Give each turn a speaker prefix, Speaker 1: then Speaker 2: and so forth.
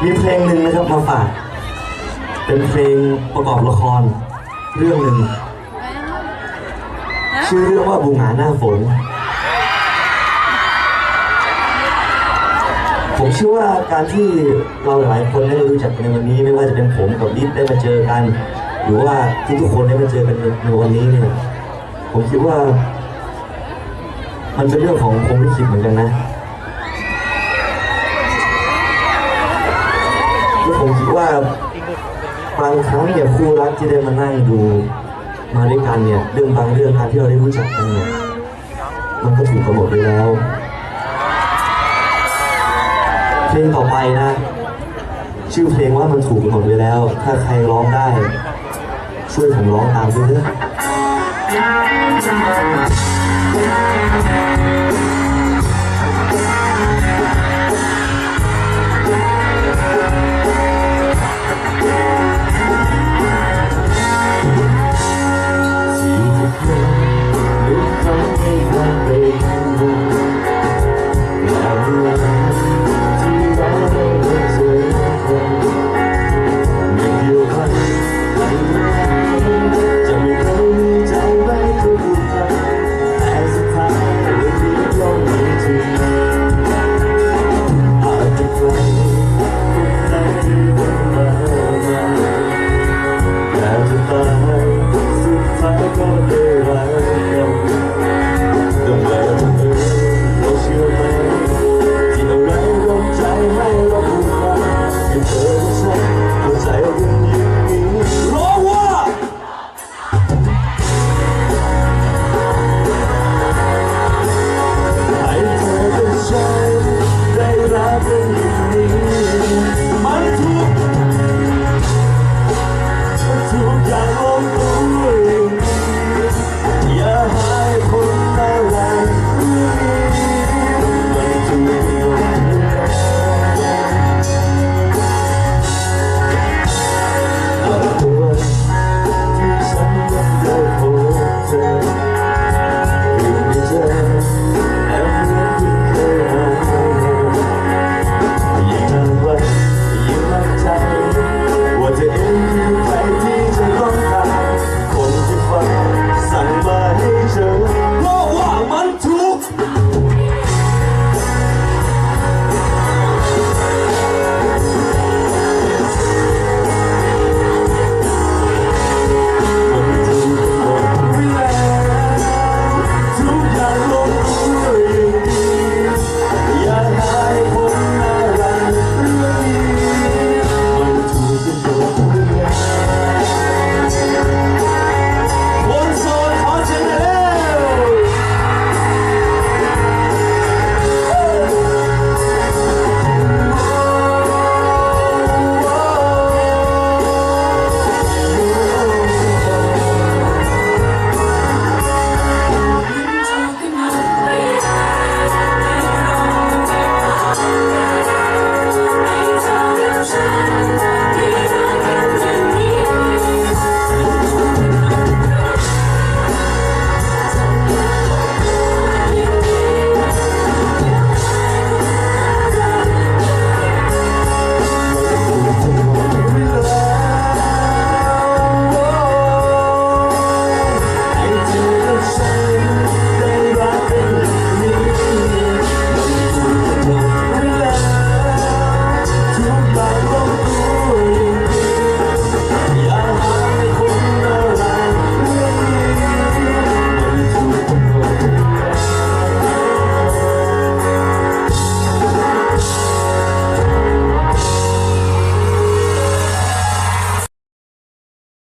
Speaker 1: หนึ่งนะครับมาฝาก เป็นเพลงประกอบละคร เรื่องหนึ่งชื่อเรื่องว่าบูหงาหน้าฝน ผมเชื่อว่าการที่เราหลายคนได้รู้จักกันในวันนี้ ไม่ว่าจะเป็นผมกับดิ๊ดได้มาเจอกัน หรือว่าทุกๆคนได้มาเจอกันในวันนี้เนี่ยผมคิดว่า มันเป็นเรื่องของผมลิขิตเหมือนกันนะแล้ว ผมคิดว่าบางครั้งเนี่ยคู่รักที่ได้มานั่งดูมาด้วยกันเนี่ยเรื่องบางเรื่องการที่เราได้รู้จักกันเนี่ยมันก็ถูกกำหนดไว้แล้วเพลงต่อไปนะ ชื่อเพลงว่ามันถูกกำหนดไว้แล้ว ถ้าใครร้องได้ ช่วยผมร้องตามด้วยเถอะ 让我